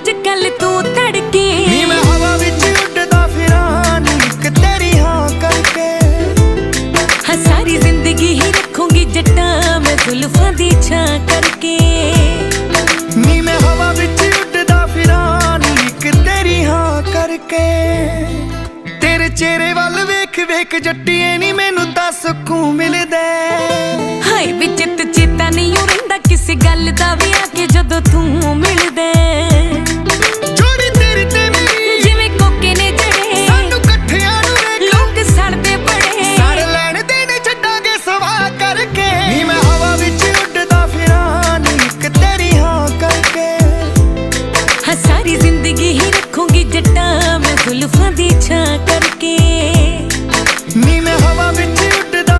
ਅੱਜ ਕੱਲ ਤੂੰ ਤੜਕੇ ਨੀ ਮੈਂ ਹਵਾ ਵਿੱਚ ਉੱਡਦਾ ਫਿਰਾਂ ਇੱਕ ਤੇਰੀ ਹਾਂ ਕਰਕੇ। ਹਾਂ ਸਾਰੀ ਜ਼ਿੰਦਗੀ ਹੀ ਰੱਖੂੰਗੀ ਜੱਟਾਂ ਮੈਂ ਜ਼ੁਲਫਾਂ ਦੀ ਛਾਂ ਕਰਕੇ। ਨੀ ਮੈਂ ਹਵਾ ਵਿੱਚ ਉੱਡਦਾ ਫਿਰਾਂ ਇੱਕ ਤੇਰੀ ਹਾਂ ਕਰਕੇ। ਤੇਰੇ ਚਿਹਰੇ ਵੱਲ ਵੇਖ ਵੇਖ ਜੱਟੀਏ ਨੀ ਮੈਨੂੰ ਤਾਂ ਸਕੂਨ ਮਿਲਦਾ। ਹਾਏ ਵਿੱਚ जुल्फ दी छा करके